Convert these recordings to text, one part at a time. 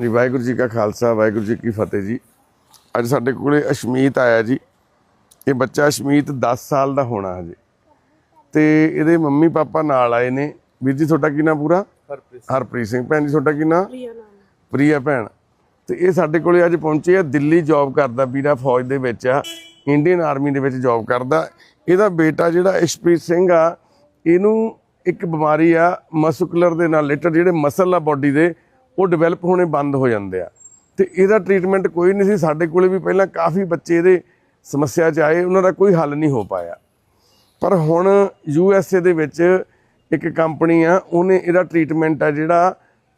ਜੀ ਵਾਹਿਗੁਰੂ ਜੀ ਕਾ ਖਾਲਸਾ ਵਾਹਿਗੁਰੂ ਜੀ ਕੀ ਫਤਿਹ ਜੀ। ਅੱਜ ਸਾਡੇ ਕੋਲੇ ਅਸ਼ਮੀਤ ਆਇਆ ਜੀ। ਇਹ ਬੱਚਾ ਅਸ਼ਮੀਤ 10 ਸਾਲ ਦਾ ਹੋਣਾ ਹਜੇ। ਤੇ ਇਹਦੇ ਮੰਮੀ ਪਾਪਾ ਨਾਲ ਆਏ ਨੇ। ਵੀਰ ਜੀ ਤੁਹਾਡਾ ਕੀ ਨਾਮ ਪੂਰਾ? ਹਰਪ੍ਰੀਤ ਹਰਪ੍ਰੀਤ ਸਿੰਘ। ਭੈਣ ਜੀ ਤੁਹਾਡਾ ਕੀ ਨਾਮ ਪ੍ਰਿਆ ਨਾਮ। ਪ੍ਰਿਆ ਭੈਣ। ਤੇ ਇਹ ਸਾਡੇ ਕੋਲੇ ਅੱਜ ਪਹੁੰਚੇ ਆ ਦਿੱਲੀ ਜੌਬ ਕਰਦਾ ਵੀਰਾ ਫੌਜ ਦੇ ਵਿੱਚ ਆ। ਇੰਡੀਅਨ ਆਰਮੀ ਦੇ ਵਿੱਚ ਜੌਬ ਕਰਦਾ। ਇਹਦਾ ਬੇਟਾ ਜਿਹੜਾ ਇਸ਼ਪ੍ਰੀਤ ਸਿੰਘ ਆ ਇਹਨੂੰ ਇੱਕ ਬਿਮਾਰੀ ਆ ਮਸਕੂਲਰ ਦੇ ਨਾਲ ਰਿਲੇਟਡ ਜਿਹੜੇ ਮਸਲ ਆ ਬਾਡੀ ਦੇ ਉਹ ਡਿਵੈਲਪ ਹੋਣੇ ਬੰਦ ਹੋ ਜਾਂਦੇ ਆ। ਤੇ ਇਹਦਾ ਟ੍ਰੀਟਮੈਂਟ ਕੋਈ ਨਹੀਂ ਸੀ। ਸਾਡੇ ਕੋਲੇ ਵੀ ਪਹਿਲਾਂ ਕਾਫੀ ਬੱਚੇ ਇਹਦੇ ਸਮੱਸਿਆ ਚ ਆਏ। ਉਹਨਾਂ ਦਾ ਕੋਈ ਹੱਲ ਨਹੀਂ ਹੋ ਪਾਇਆ। ਪਰ ਹੁਣ ਯੂ ਐਸ ਏ ਦੇ ਵਿੱਚ ਇੱਕ ਕੰਪਨੀ ਆ, ਉਹਨੇ ਇਹਦਾ ਟ੍ਰੀਟਮੈਂਟ ਆ ਜਿਹੜਾ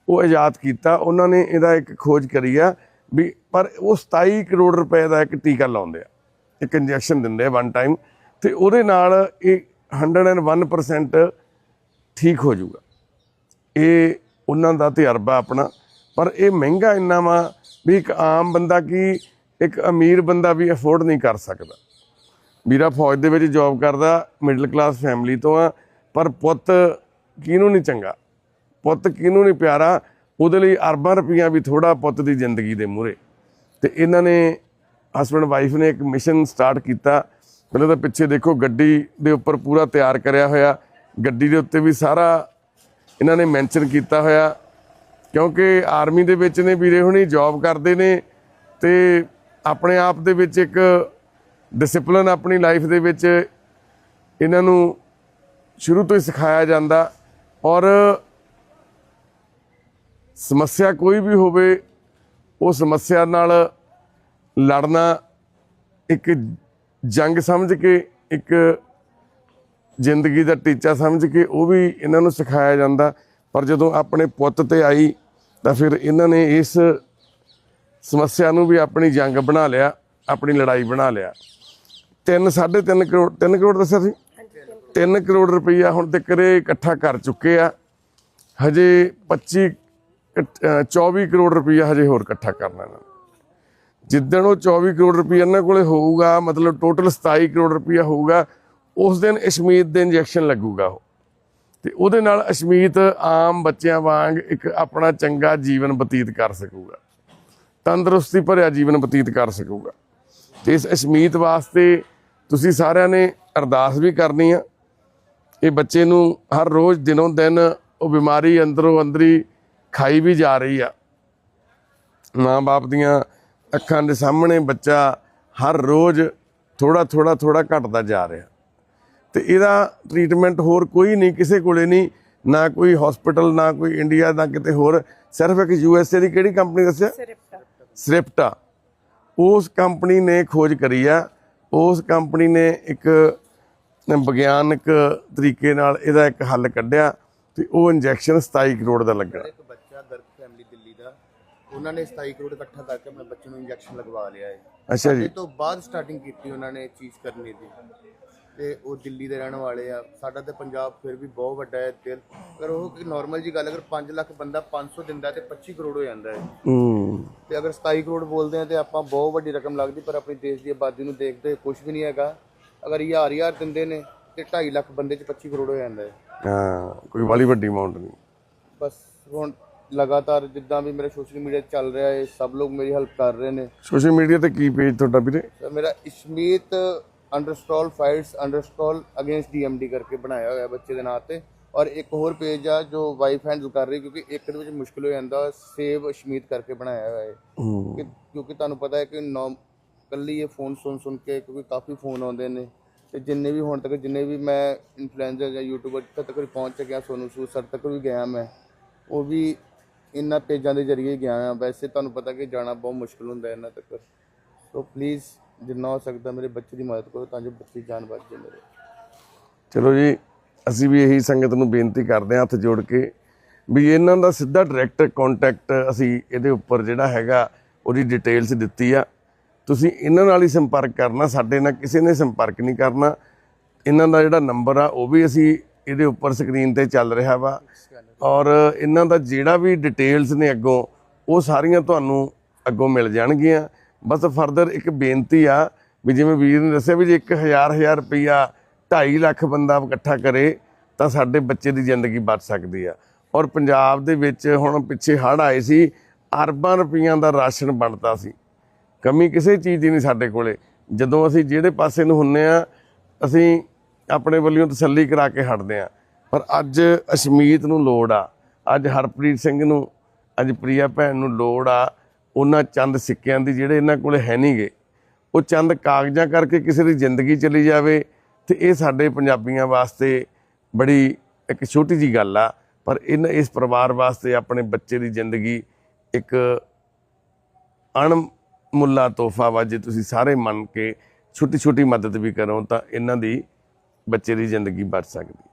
ਉਹ ਆਜ਼ਾਦ ਕੀਤਾ। ਉਹਨਾਂ ਨੇ ਇਹਦਾ ਇੱਕ ਖੋਜ ਕਰੀ ਆ ਵੀ ਪਰ ਉਹ 27 ਕਰੋੜ ਰੁਪਏ ਦਾ ਇੱਕ ਟੀਕਾ ਲਾਉਂਦੇ ਆ। ਇੱਕ ਇੰਜੈਕਸ਼ਨ ਦਿੰਦੇ ਆ ਵਨ ਟਾਈਮ ਤੇ ਉਹਦੇ ਨਾਲ ਇਹ 101% ਠੀਕ ਹੋ ਜਾਊਗਾ। ਇਹ ਉਹਨਾਂ ਦਾ ਤਜਰਬਾ ਆਪਣਾ। ਪਰ ਇਹ ਮਹਿੰਗਾ ਇੰਨਾ ਵਾ ਵੀ ਇੱਕ ਆਮ ਬੰਦਾ ਕੀ ਇੱਕ ਅਮੀਰ ਬੰਦਾ ਵੀ ਅਫੋਰਡ ਨਹੀਂ ਕਰ ਸਕਦਾ। ਵੀਰਾ ਫੌਜ ਦੇ ਵਿੱਚ ਜੌਬ ਕਰਦਾ, ਮਿਡਲ ਕਲਾਸ ਫੈਮਿਲੀ ਤੋਂ ਆ, ਪਰ ਪੁੱਤ ਕਿਹਨੂੰ ਨਹੀਂ ਚੰਗਾ? ਪੁੱਤ ਕਿਹਨੂੰ ਨਹੀਂ ਪਿਆਰਾ? ਉਹਦੇ ਲਈ ਅਰਬਾਂ ਰੁਪਈਆ ਵੀ ਥੋੜਾ ਪੁੱਤ ਦੀ ਜ਼ਿੰਦਗੀ ਦੇ ਮੂਹਰੇ। ਤੇ ਇਹਨਾਂ ਨੇ ਹਸਬੰਡ ਵਾਈਫ ਨੇ ਇੱਕ ਮਿਸ਼ਨ ਸਟਾਰਟ ਕੀਤਾ। ਪਹਿਲਾਂ ਤਾਂ ਪਿੱਛੇ ਦੇਖੋ ਗੱਡੀ ਦੇ ਉੱਪਰ ਪੂਰਾ ਤਿਆਰ ਕਰਿਆ ਹੋਇਆ। ਗੱਡੀ ਦੇ ਉੱਤੇ ਵੀ ਸਾਰਾ ਇਹਨਾਂ ਨੇ ਮੈਂਸ਼ਨ ਕੀਤਾ ਹੋਇਆ, ਕਿਉਂਕਿ ਆਰਮੀ ਦੇ ਵਿੱਚ ਨੇ ਵੀਰੇ ਹੁਣੀ ਜੌਬ ਕਰਦੇ ਨੇ ਤੇ ਆਪਣੇ ਆਪ ਦੇ ਵਿੱਚ ਇੱਕ ਡਿਸਪਲਿਨ ਆਪਣੀ ਲਾਈਫ ਦੇ ਵਿੱਚ ਇਹਨਾਂ ਨੂੰ ਸ਼ੁਰੂ ਤੋਂ ਹੀ ਸਿਖਾਇਆ ਜਾਂਦਾ ਔਰ ਸਮੱਸਿਆ ਕੋਈ ਵੀ ਹੋਵੇ, ਉਹ ਸਮੱਸਿਆ ਨਾਲ ਲੜਨਾ ਇੱਕ ਜੰਗ ਸਮਝ ਕੇ ਇੱਕ ਜ਼ਿੰਦਗੀ ਦਾ ਟੀਚਾ ਸਮਝ ਕੇ ਉਹ ਵੀ ਇਹਨਾਂ ਨੂੰ ਸਿਖਾਇਆ ਜਾਂਦਾ। ਪਰ ਜਦੋਂ ਆਪਣੇ ਪੁੱਤ ਤੇ ਆਈ, ਤਾਂ ਫਿਰ ਇਹਨਾਂ ਨੇ ਇਸ ਸਮੱਸਿਆ ਨੂੰ ਵੀ ਆਪਣੀ ਜੰਗ ਬਣਾ ਲਿਆ, ਆਪਣੀ ਲੜਾਈ ਬਣਾ ਲਿਆ। 3 3.5 ਕਰੋੜ 3 ਕਰੋੜ ਦੱਸਿਆ ਸੀ? 3 ਕਰੋੜ ਰੁਪਈਆ ਹੁਣ ਤੱਕ ਇਹ ਇਕੱਠਾ ਕਰ ਚੁੱਕੇ ਆ। ਹਜੇ 25 ਇਕੱਠ- 24 ਕਰੋੜ ਰੁਪਈਆ ਹਜੇ ਹੋਰ ਇਕੱਠਾ ਕਰਨਾ ਇਹਨਾਂ ਨੇ। ਜਿੱਦਣ ਉਹ 24 ਕਰੋੜ ਰੁਪਈਆ ਇਹਨਾਂ ਕੋਲੇ ਹੋਊਗਾ, ਮਤਲਬ ਟੋਟਲ 27 ਕਰੋੜ ਰੁਪਈਆ ਹੋਊਗਾ ਉਸ ਦਿਨ ਅਸ਼ਮੀਤ ਦੇ ਇੰਜੈਕਸ਼ਨ ਲੱਗੂਗਾ ਉਹ। ਤੇ ਉਹਦੇ ਨਾਲ ਅਸ਼ਮੀਤ ਆਮ ਬੱਚਿਆਂ ਵਾਂਗ ਇੱਕ ਆਪਣਾ ਚੰਗਾ ਜੀਵਨ ਬਤੀਤ ਕਰ ਸਕੂਗਾ। ਤੰਦਰੁਸਤੀ ਭਰਿਆ ਜੀਵਨ ਬਤੀਤ ਕਰ ਸਕੂਗਾ। ਤੇ ਇਸ ਅਸ਼ਮੀਤ ਵਾਸਤੇ ਤੁਸੀਂ ਸਾਰਿਆਂ ਨੇ ਅਰਦਾਸ ਵੀ ਕਰਨੀ ਆ। ਇਹ ਬੱਚੇ ਨੂੰ ਹਰ ਰੋਜ਼ ਦਿਨੋਂ ਦਿਨ ਉਹ ਬਿਮਾਰੀ ਅੰਦਰੋਂ ਅੰਦਰੀ ਖਾਈ ਵੀ ਜਾ ਰਹੀ ਆ। ਮਾਂ-ਬਾਪ ਦੀਆਂ ਅੱਖਾਂ ਦੇ ਸਾਹਮਣੇ ਬੱਚਾ ਹਰ ਰੋਜ਼ ਥੋੜਾ ਥੋੜਾ ਥੋੜਾ ਘਟਦਾ ਜਾ ਰਿਹਾ। ਤੇ ਇਹਦਾ ਟ੍ਰੀਟਮੈਂਟ ਹੋਰ ਕੋਈ ਨਹੀਂ ਕਿਸੇ ਕੋਲੇ ਨਹੀਂ ਨਾ ਕੋਈ ਹਸਪੀਟਲ ਨਾ ਕੋਈ ਇੰਡੀਆ ਨਾ ਕਿਤੇ ਹੋਰ। ਸਿਰਫ ਇੱਕ ਯੂ ਐਸ ਏ ਦੀ ਕਿਹੜੀ ਕੰਪਨੀ ਦੱਸਿਆ? ਸ੍ਰਿਪਟਾ ਉਸ ਕੰਪਨੀ ਨੇ ਖੋਜ ਕਰੀ ਆ। ਉਸ ਕੰਪਨੀ ਨੇ ਇੱਕ ਵਿਗਿਆਨਕ ਤਰੀਕੇ ਨਾਲ ਇਹਦਾ ਇੱਕ ਹੱਲ ਕੱਢਿਆ ਤੇ ਉਹ ਇੰਜੈਕਸ਼ਨ 27 ਕਰੋੜ ਦਾ ਲੱਗਣਾ ਇੱਕ ਬੱਚਾ ਗਰਗ ਫੈਮਿਲੀ ਦਿੱਲੀ ਦਾ ਉਹਨਾਂ ਨੇ 27 ਕਰੋੜ ਇਕੱਠਾ ਕਰਕੇ ਆਪਣੇ ਬੱਚੇ ਨੂੰ ਇੰਜੈਕਸ਼ਨ ਲਗਵਾ ਲਿਆ ਹੈ। ਅੱਛਾ ਜੀ। ਤੋਂ ਬਾਅਦ ਸਟਾਰਟਿੰਗ ਕੀਤੀ ਉਹਨਾਂ ਨੇ ਇਹ ਚੀਜ਼ ਕਰਨੀ ਦੀ। ਤੇ ਉਹ ਦਿੱਲੀ ਦੇ ਰਹਿਣ ਵਾਲੇ ਆ। ਸਾਡਾ ਤੇ ਪੰਜਾਬ ਫਿਰ ਵੀ ਬਹੁਤ ਵੱਡਾ ਹੈ ਦਿਲ। ਅਗਰ ਉਹ ਕਿ ਨਾਰਮਲ ਜੀ ਗੱਲ ਅਗਰ 5 ਲੱਖ ਬੰਦਾ 500 ਦਿੰਦਾ ਤੇ 25 ਕਰੋੜ ਹੋ ਜਾਂਦਾ ਹੈ। ਹੂੰ। ਤੇ ਅਗਰ 27 ਕਰੋੜ ਬੋਲਦੇ ਆ ਤੇ ਆਪਾਂ ਬਹੁਤ ਵੱਡੀ ਰਕਮ ਲੱਗਦੀ ਪਰ ਆਪਣੀ ਦੇਸ਼ ਦੀ ਆਬਾਦੀ ਨੂੰ ਦੇਖਦੇ ਕੁਝ ਵੀ ਨਹੀਂ ਹੈਗਾ। ਅਗਰ ਹਜ਼ਾਰ ਹਜ਼ਾਰ ਦਿੰਦੇ ਨੇ ਤੇ 2.5 ਲੱਖ ਬੰਦੇ ਚ 25 ਕਰੋੜ ਹੋ ਜਾਂਦਾ ਹੈ। ਹਾਂ ਕੋਈ ਵਾਲੀ ਵੱਡੀ ਅਮਾਉਂਟ ਨਹੀਂ। ਬਸ ਹੁਣ ਲਗਾਤਾਰ ਜਿੱਦਾਂ ਵੀ ਮੇਰੇ ਸੋਸ਼ਲ ਮੀਡੀਆ ਚੱਲ ਰਿਹਾ ਹੈ ਸਭ ਲੋਕ ਮੇਰੀ ਹੈਲਪ ਕਰ ਰਹੇ ਨੇ। ਸੋਸ਼ਲ ਮੀਡੀਆ ਤੇ ਕੀ ਪੇਜ ਤੁਹਾਡਾ ਵੀਰੇ? ਮੇਰਾ Ishmeet underscore fights underscore against DMD ਕਰਕੇ ਬਣਾਇਆ ਹੋਇਆ ਬੱਚੇ ਦੇ ਨਾਂ ਤੇ। ਔਰ ਇੱਕ ਹੋਰ ਪੇਜ ਆ ਜੋ ਵਾਈਫ ਹੈਂਡਲ ਕਰ ਰਹੀ ਕਿਉਂਕਿ ਇੱਕ ਦੇ ਵਿੱਚ ਮੁਸ਼ਕਿਲ ਹੋ ਜਾਂਦਾ ਸੇਵ ਇਸ਼ਮੀਤ ਕਰਕੇ ਬਣਾਇਆ ਹੋਇਆ ਹੈ। ਕਿ ਕਿਉਂਕਿ ਤੁਹਾਨੂੰ ਪਤਾ ਹੈ ਕਿ ਨੌ ਕੱਲੀ ਇਹ ਫੋਨ ਸੁਣ ਸੁਣ ਕੇ ਕਿਉਂਕਿ ਕਾਫੀ ਫੋਨ ਆਉਂਦੇ ਨੇ। ਤੇ ਜਿੰਨੇ ਵੀ ਹੁਣ ਤੱਕ ਜਿੰਨੇ ਵੀ ਮੈਂ ਇਨਫਲੂਐਂਸਰ ਜਾਂ ਯੂਟਿਊਬਰ ਤੱਕ ਪਹੁੰਚ ਚੁੱਕਿਆ ਸੋਨੂ ਸੂਦ ਸਰ ਤੱਕ ਵੀ ਗਿਆ ਮੈਂ ਉਹ ਵੀ ਇਹਨਾਂ ਪੇਜਾਂ ਦੇ ਜ਼ਰੀਏ ਗਿਆ ਆ ਵੈਸੇ ਤੁਹਾਨੂੰ ਪਤਾ ਕਿ ਜਾਣਾ ਬਹੁਤ ਮੁਸ਼ਕਲ ਹੁੰਦਾ ਹੈ ਇਹਨਾਂ ਤੱਕ। ਸੋ ਪਲੀਜ਼ ਜਿੰਨਾ ਹੋ ਸਕਦਾ ਮੇਰੇ ਬੱਚੇ ਦੀ ਮਦਦ ਕਰੋ, ਤਾਂ ਜੋ ਬੱਚੇ ਦੀ ਜਾਨ ਬਚ ਜਾਏ ਮੇਰੇ। ਚਲੋ ਜੀ, ਅਸੀਂ ਵੀ ਇਹੀ ਸੰਗਤ ਨੂੰ ਬੇਨਤੀ ਕਰਦੇ ਹਾਂ ਹੱਥ ਜੋੜ ਕੇ ਵੀ ਇਹਨਾਂ ਦਾ ਸਿੱਧਾ ਡਾਇਰੈਕਟ ਕੰਟੈਕਟ ਅਸੀਂ ਇਹਦੇ ਉੱਪਰ ਜਿਹੜਾ ਹੈਗਾ, ਉਹਦੀ ਡਿਟੇਲਸ ਦਿੱਤੀ ਆ। ਤੁਸੀਂ ਇਹਨਾਂ ਨਾਲ ਹੀ ਸੰਪਰਕ ਕਰਨਾ, ਸਾਡੇ ਨਾਲ ਕਿਸੇ ਨੇ ਸੰਪਰਕ ਨਹੀਂ ਕਰਨਾ। ਇਹਨਾਂ ਦਾ ਜਿਹੜਾ ਨੰਬਰ ਆ, ਉਹ ਵੀ ਅਸੀਂ ਇਹਦੇ ਉੱਪਰ ਸਕਰੀਨ ਤੇ ਚੱਲ ਰਿਹਾ ਵਾ। ਔਰ ਇਹਨਾਂ ਦਾ ਜਿਹੜਾ ਵੀ ਡਿਟੇਲਸ ਨੇ ਅੱਗੋਂ, ਉਹ ਸਾਰੀਆਂ ਤੁਹਾਨੂੰ ਅੱਗੋਂ ਮਿਲ ਜਾਣਗੀਆਂ। ਬਸ ਫਰਦਰ ਇੱਕ ਬੇਨਤੀ ਆ ਵੀ ਜਿਵੇਂ ਵੀਰ ਨੇ ਦੱਸਿਆ ਵੀ ਜੇ 1000 1000 ਰੁਪਈਆ 2.5 ਲੱਖ ਬੰਦਾ ਇਕੱਠਾ ਕਰੇ, ਤਾਂ ਸਾਡੇ ਬੱਚੇ ਦੀ ਜ਼ਿੰਦਗੀ ਬਚ ਸਕਦੀ ਆ। ਔਰ ਪੰਜਾਬ ਦੇ ਵਿੱਚ ਹੁਣ ਪਿੱਛੇ ਹੜ੍ਹ ਆਏ ਸੀ, ਅਰਬਾਂ ਰੁਪਈਆਂ ਦਾ ਰਾਸ਼ਨ ਬਣਦਾ ਸੀ। ਕਮੀ ਕਿਸੇ ਚੀਜ਼ ਦੀ ਨਹੀਂ ਸਾਡੇ ਕੋਲੇ। ਜਦੋਂ ਅਸੀਂ ਜਿਹੜੇ ਪਾਸੇ ਨੂੰ ਹੁੰਨੇ ਆ, ਅਸੀਂ ਆਪਣੇ ਵੱਲੋਂ ਤਸੱਲੀ ਕਰਾ ਕੇ ਹਟਦੇ ਆ। ਪਰ ਅੱਜ ਅਸ਼ਮੀਤ ਨੂੰ ਲੋੜ ਆ। ਅੱਜ ਹਰਪ੍ਰੀਤ ਸਿੰਘ ਨੂੰ, ਅੱਜ ਪ੍ਰਿਆ ਭੈਣ ਨੂੰ ਲੋੜ ਆ ਉਹਨਾਂ ਚੰਦ ਸਿੱਕਿਆਂ ਦੀ ਜਿਹੜੇ ਇਹਨਾਂ ਕੋਲੇ ਹੈ ਨਹੀਂਗੇ ਉਹ ਚੰਦ ਕਾਗਜ਼ਾਂ ਕਰਕੇ ਕਿਸੇ ਦੀ ਜ਼ਿੰਦਗੀ ਚਲੀ ਜਾਵੇ, ਤੇ ਇਹ ਸਾਡੇ ਪੰਜਾਬੀਆਂ ਵਾਸਤੇ ਬੜੀ ਇੱਕ ਛੋਟੀ ਜੀ ਗੱਲ ਆ, ਪਰ ਇਹਨਾਂ ਇਸ ਪਰਿਵਾਰ ਵਾਸਤੇ ਆਪਣੇ ਬੱਚੇ ਦੀ ਜ਼ਿੰਦਗੀ ਇੱਕ ਅਣਮੁੱਲਾ ਤੋਹਫਾ ਵਾ, ਜੇ ਤੁਸੀਂ ਸਾਰੇ ਮੰਨ ਕੇ ਛੋਟੀ ਛੋਟੀ ਮਦਦ ਵੀ ਕਰੋ, ਤਾਂ ਇਹਨਾਂ ਦੀ ਬੱਚੇ ਦੀ ਜ਼ਿੰਦਗੀ ਬਚ ਸਕਦੀ।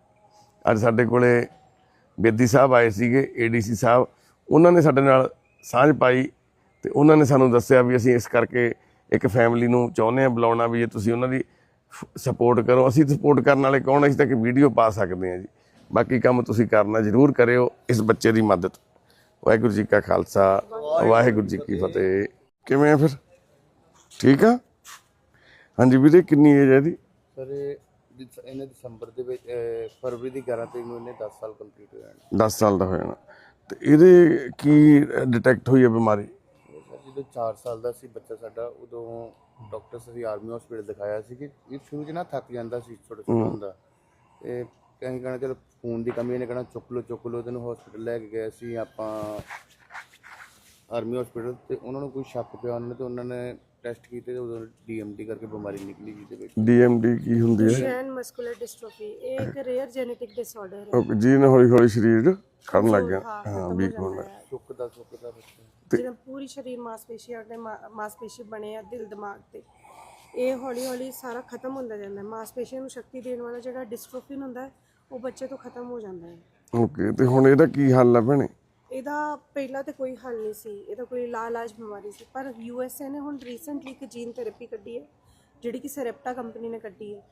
ਅੱਜ ਸਾਡੇ ਕੋਲੇ ਬੇਦੀ ਸਾਹਿਬ ਆਏ ਸੀਗੇ ਏਡੀਸੀ ਸਾਹਿਬ, ਉਹਨਾਂ ਨੇ ਸਾਡੇ ਨਾਲ ਸਾਂਝ ਪਾਈ ਤੇ ਉਹਨਾਂ ਨੇ ਸਾਨੂੰ ਦੱਸਿਆ ਵੀ ਅਸੀਂ ਇਸ ਕਰਕੇ ਇੱਕ ਫੈਮਿਲੀ ਨੂੰ ਚਾਹੁੰਦੇ ਆ ਬੁਲਾਉਣਾ ਵੀ ਜੇ ਤੁਸੀਂ ਉਹਨਾਂ ਦੀ ਸਪੋਰਟ ਕਰੋ। ਅਸੀਂ ਸਪੋਰਟ ਕਰਨ ਵਾਲੇ ਕੌਣ ਅਸੀਂ ਤਾਂ ਇੱਕ ਵੀਡੀਓ ਪਾ ਸਕਦੇ ਹਾਂ ਜੀ। ਬਾਕੀ ਕੰਮ ਤੁਸੀਂ ਕਰਨਾ ਜ਼ਰੂਰ ਕਰਿਓ ਇਸ ਬੱਚੇ ਦੀ ਮਦਦ। ਵਾਹਿਗੁਰੂ ਜੀ ਕਾ ਖਾਲਸਾ ਵਾਹਿਗੁਰੂ ਜੀ ਕੀ ਫਤਿਹ। ਕਿਵੇਂ ਆ ਫਿਰ? ਠੀਕ ਆ? ਹਾਂਜੀ ਵੀਰੇ ਕਿੰਨੀ ਏਜ ਹੈ ਇਹਦੀ? ਸਰ ਇਹਨੇ ਦਸੰਬਰ ਦੇ ਵਿੱਚ ਫਰਵਰੀ ਦੀ 11 ਤਰੀਕ ਨੂੰ ਇਹਨੇ 10 ਸਾਲ ਕੰਪਲੀਟ ਹੋ ਜਾਣੇ। 10 ਸਾਲ ਦਾ ਹੋ ਜਾਣਾ। ਤੇ ਇਹਦੇ ਕੀ ਡਿਟੈਕਟ ਹੋਈ ਹੈ ਬਿਮਾਰੀ? ਜਦੋਂ 4 ਸਾਲ ਦਾ ਸੀ ਬੱਚਾ ਸਾਡਾ ਉਦੋਂ ਡਾਕਟਰ ਅਸੀਂ ਆਰਮੀ ਹਸਪੀਟਲ ਦਿਖਾਇਆ ਸੀ ਕਿ ਇਹ ਸ਼ੁਰੂ 'ਚ ਨਾ ਥੱਕ ਜਾਂਦਾ ਸੀ ਛੋਟਾ ਛੋਟਾ ਹੁੰਦਾ। ਤੇ ਕਹੀਂ ਕਹਣਾ ਚਲੋ ਖੂਨ ਦੀ ਕਮੀ ਇਹਨੇ ਕਹਣਾ ਚੁੱਕ ਲਓ ਚੁੱਕ ਲਓ ਤੈਨੂੰ ਹਸਪੀਟਲ ਲੈ ਕੇ ਗਏ ਸੀ ਆਪਾਂ ਆਰਮੀ ਹਸਪੀਟਲ ਤੇ ਉਹਨਾਂ ਨੂੰ ਕੋਈ ਸ਼ੱਕ ਪਿਆ ਉਹਨਾਂ ਨੇ ਤੇ ਉਹਨਾਂ ਨੇ ਟੈਸਟ ਕੀਤੇ ਤੇ ਉਦੋਂ ਡੀਐਮਡੀ ਕਰਕੇ ਬਿਮਾਰੀ ਨਿਕਲੀ ਜਿਹਦੇ ਵਿੱਚ। ਡੀਐਮਡੀ ਕੀ ਹੁੰਦੀ ਹੈ? ਸ਼ੈਨ ਮਸਕੂਲਰ ਡਿਸਟ੍ਰੋਫੀ ਇਹ ਇੱਕ ਰੇਅਰ ਜੈਨੇਟਿਕ ਡਿਸਆਰਡਰ ਹੈ। ਜੀ ਨਾ ਹੌਲੀ ਹੌਲੀ ਸਰੀਰ ਖੜਨ ਲੱਗ ਗਿਆ। ਹਾਂ, ਵੀਕ ਹੋਣ ਲੱਗ। ਸੁੱਕਦਾ ਸੁੱਕਦਾ ਬੱਚਾ। ਜਿਹਨਾਂ ਪੂਰੀ ਸਰੀਰ ਮਾਸਪੇਸ਼ੀਆਂ ਮਾ- ਮਾਸਪੇਸ਼ੀ ਬਣੇ ਆ ਦਿਲ ਦਿਮਾਗ ਤੇ ਇਹ ਹੌਲੀ ਹੌਲੀ ਸਾਰਾ ਖਤਮ ਹੁੰਦਾ ਜਾਂਦਾ। ਹੈ ਮਾਸਪੇਸ਼ੀਆਂ ਨੂੰ ਸ਼ਕਤੀ ਦੇਣ ਵਾਲਾ ਜਿਹੜਾ ਡਿਸਟ੍ਰੋਫਿਨ ਹੁੰਦਾ ਹੈ ਉਹ ਬੱਚੇ ਤੋਂ ਖਤਮ ਹੋ ਜਾਂਦਾ ਹੈ। ਓਕੇ ਤੇ ਹੁਣ ਇਹਦਾ ਕੀ ਹੱਲ ਹੈ ਭੈਣੇ? ਇਹਦਾ ਪਹਿਲਾਂ ਤੇ ਕੋਈ ਹੱਲ ਨਹੀਂ ਸੀ। ਇਹਦਾ ਕੋਈ ਲਾਇਲਾਜ ਬਿਮਾਰੀ ਸੀ। ਪਰ ਯੂਐਸਏ ਨੇ ਹੁਣ ਰੀਸੈਂਟਲੀ ਇੱਕ ਜੀਨ ਥੈਰੇਪੀ ਕੱਢੀ ਹੈ ਜਿਹੜੀ ਕਿ ਸਰੈਪਟਾ ਕੰਪਨੀ ਨੇ ਕੱਢੀ ਹੈ।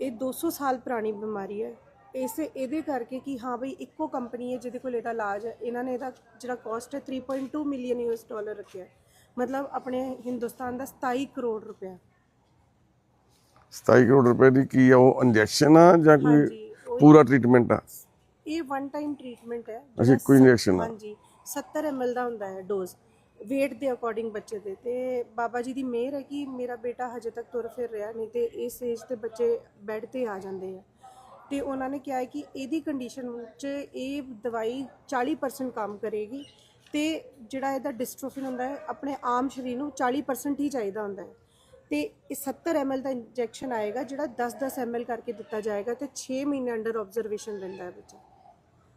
ਇਹ 200 ਸਾਲ ਪੁਰਾਣੀ ਬਿਮਾਰੀ ਹੈ। ਇਸੇ ਇਹਦੇ ਕਰਕੇ ਕਿ ਹਾਂ ਬਈ ਇੱਕੋ ਕੰਪਨੀ ਹੈ ਜਿਹਦੇ ਕੋਲ ਇਹਦਾ ਇਲਾਜ ਹੈ। ਇਹਨਾਂ ਨੇ ਇਹਦਾ ਜਿਹੜਾ ਕਾਸਟ ਹੈ 3.2 ਮਿਲੀਅਨ ਯੂਐਸ ਡਾਲਰ ਰੱਖਿਆ। ਮਤਲਬ ਆਪਣੇ ਹਿੰਦੁਸਤਾਨ ਦਾ 27 ਕਰੋੜ ਰੁਪਇਆ। 27 ਕਰੋੜ ਰੁਪਏ ਦੀ ਕੀ ਆ ਉਹ ਇੰਜੈਕਸ਼ਨ ਆ ਜਾਂ ਕੋਈ ਪੂਰਾ ਟ੍ਰੀਟਮੈਂਟ ਆ? ਇਹ ਵਨ ਟਾਈਮ ਟ੍ਰੀਟਮੈਂਟ ਹੈ। ਅੱਛਾ ਕੋਈ ਇੰਜੈਕਸ਼ਨ ਆ? ਹਾਂਜੀ 70 ml ਦਾ ਹੁੰਦਾ ਹੈ ਡੋਜ਼ weight ਦੇ ਅਕੋਰਡਿੰਗ ਬੱਚੇ ਦੇ। ਤੇ ਬਾਬਾ ਜੀ ਦੀ ਮਿਹਰ ਹੈ ਕਿ ਮੇਰਾ ਬੇਟਾ ਹਜੇ ਤੱਕ ਤੁਰ ਫਿਰ ਰਿਹਾ ਨਹੀਂ ਤੇ ਇਸ ਏਜ ਤੇ ਬੱਚੇ ਬੈੱਡ ਤੇ ਆ ਜਾਂਦੇ ਆ। ਤੇ ਉਹਨਾਂ ਨੇ ਕਿਹਾ ਹੈ ਕਿ ਇਹਦੀ ਕੰਡੀਸ਼ਨ ਵਿੱਚ ਇਹ ਦਵਾਈ 40% ਕੰਮ ਕਰੇਗੀ ਤੇ ਜਿਹੜਾ ਇਹਦਾ ਡਿਸਟ੍ਰੋਫਿਨ ਹੁੰਦਾ ਹੈ ਆਪਣੇ ਆਮ ਸਰੀਰ ਨੂੰ 40% ਹੀ ਚਾਹੀਦਾ ਹੁੰਦਾ ਹੈ। ਤੇ ਇਹ 70 ml ਦਾ ਇੰਜੈਕਸ਼ਨ ਆਏਗਾ ਜਿਹੜਾ 10-10 ml ਕਰਕੇ ਦਿੱਤਾ ਜਾਏਗਾ ਤੇ 6 ਮਹੀਨੇ ਅੰਡਰ ਆਬਜ਼ਰਵੇਸ਼ਨ ਰਹਿੰਦਾ ਹੈ ਬੱਚਾ।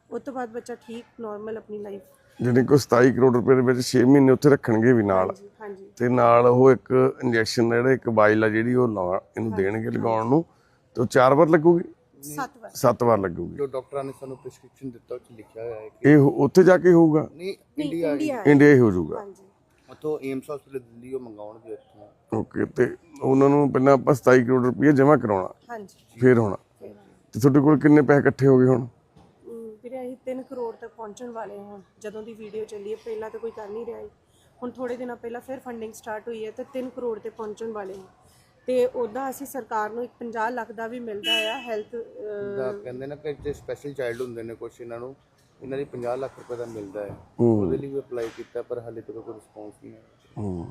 ਉਸ ਤੋਂ ਬਾਅਦ ਬੱਚਾ ਠੀਕ ਨਾਰਮਲ ਆਪਣੀ ਲਾਈਫ ਜਿਹਨੇ ਕੋ 27 ਕਰੋੜ ਰੁਪਏ ਦੇ ਵਿੱਚ 6 ਮਹੀਨੇ ਉੱਥੇ ਰੱਖਣਗੇ ਵੀ ਨਾਲ। ਹਾਂਜੀ ਤੇ ਨਾਲ ਉਹ ਇੱਕ ਇੰਜੈਕਸ਼ਨ ਜਿਹੜਾ ਇੱਕ ਆ ਜਿਹੜੀ ਉਹ ਇਹਨੂੰ ਦੇਣਗੇ ਲਗਾਉਣ ਨੂੰ ਤੇ ਉਹ ਚਾਰ ਵਾਰ ਲੱਗੂਗੀ? ਸੱਤ ਵਾਰ। ਸੱਤ ਵਾਰ ਲੱਗੂਗੀ। ਜੋ ਡਾਕਟਰਾਂ ਨੇ ਸਾਨੂੰ ਪ੍ਰੈਸਕ੍ਰਿਪਸ਼ਨ ਦਿੱਤਾ ਉਹ 'ਚ ਲਿਖਿਆ ਹੋਇਆ ਹੈ ਕਿ ਇਹ ਉੱਥੇ ਜਾ ਕੇ ਹੋਊਗਾ? ਨਹੀਂ ਇੰਡੀਆ ਹੀ। ਹੋ ਜਾਊਗਾ। ਹਾਂਜੀ। ਉਥੋਂ ਏਮਸ ਹਸਪੀਟਲ ਦਿੱਲੀ ਉਹ ਮੰਗਾਉਣਗੇ ਉੱਥੋਂ। ਓਕੇ ਤੇ ਉਹਨਾਂ ਨੂੰ ਪਹਿਲਾਂ ਆਪਾਂ 27 ਕਰੋੜ ਰੁਪਏ ਜਮ੍ਹਾਂ ਕਰਾਉਣਾ ਹਾਂਜੀ। ਫੇਰ ਹੋਣਾ। ਤੇ ਤੁਹਾਡੇ ਕੋਲ ਕਿੰਨੇ ਪੈਸੇ ਇਕੱਠੇ ਹੋ ਗਏ ਹੁਣ? ਅਮ ਵੀਰੇ ਅਸੀਂ 3 ਕਰੋੜ ਤੱਕ ਪਹੁੰਚਣ ਵਾਲੇ ਹਾਂ। ਜਦੋਂ ਦੀ ਵੀਡੀਓ ਚੱਲੀ ਹੈ ਪਹਿਲਾਂ ਤਾਂ ਕੋਈ ਕਰ ਨਹੀਂ ਰਿਹਾ ਸੀ। ਹੁਣ ਥੋੜੇ ਦਿਨਾਂ ਪਹਿਲਾਂ ਫਿਰ ਫੰਡਿੰਗ ਸਟਾਰਟ ਹੋਈ ਹੈ ਤੇ 3 ਕਰੋੜ ਤੇ ਪਹੁੰਚਣ ਵਾਲੇ ਹਾਂ। ਤੇ ਉਹਦਾ ਅਸੀਂ ਸਰਕਾਰ ਨੂੰ ਇੱਕ 50 ਲੱਖ ਦਾ ਵੀ ਮਿਲਦਾ ਆ ਹੈਲਥ ਦਾ ਕਹਿੰਦੇ ਨਾ ਕਿ ਜੇ ਸਪੈਸ਼ਲ ਚਾਈਲਡ ਹੁੰਦੇ ਨੇ ਕੁਛ ਇਹਨਾਂ ਨੂੰ ਇਹਨਾਂ ਦੀ 50 ਲੱਖ ਰੁਪਏ ਦਾ ਮਿਲਦਾ ਹੈ ਹੂੰ। ਉਹਦੇ ਲਈ ਵੀ ਅਪਲਾਈ ਕੀਤਾ ਪਰ ਹਾਲੇ ਤੱਕ ਕੋਈ ਰਿਸਪੌਂਸ ਨਹੀਂ ਆਇਆ। ਹੂੰ।